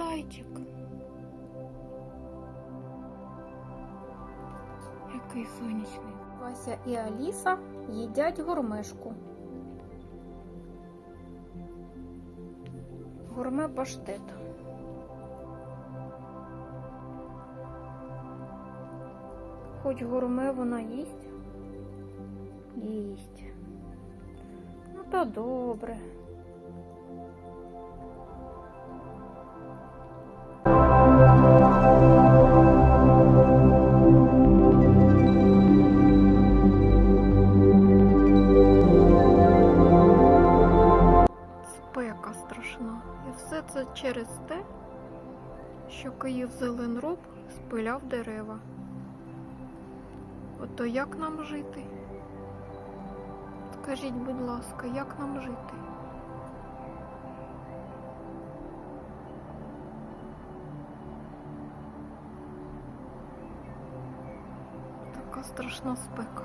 зайчик, який сонячний. Вася і Аліса їдять гурмишку. Гурме паштет. Хоч гурме вона їсть, їсть. Ну, то добре. І все це через те, що Київ Зеленроб спиляв дерева. Ото як нам жити? Скажіть, будь ласка, як нам жити? Така страшна спека.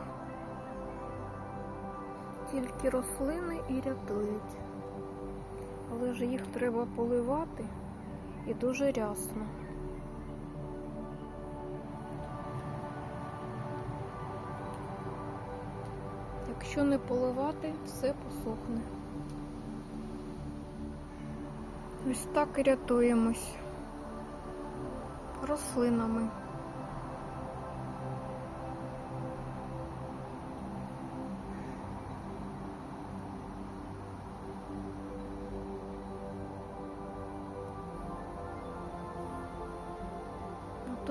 Тільки рослини і рятують. Але їх треба поливати і дуже рясно. Якщо не поливати, все посохне. Ось так і рятуємось рослинами.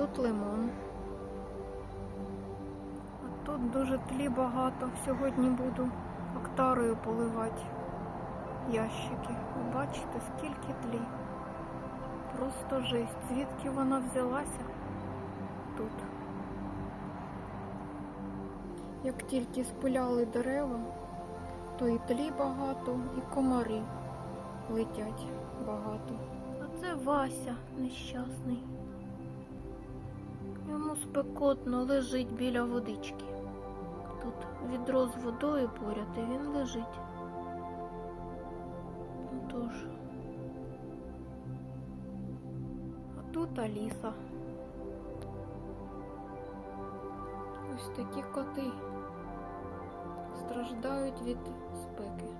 Тут лимон. А тут дуже тлі багато. Сьогодні буду октарою поливати ящики. Ви бачите, скільки тлі. Просто жесть. Звідки вона взялася тут? Як тільки спиляли дерева, то і тлі багато, і комари летять багато. А це Вася нещасний. Спекотно лежить біля водички. Тут відро з водою поряд і він лежить. Ну тож. А тут Аліса. Ось такі коти страждають від спеки.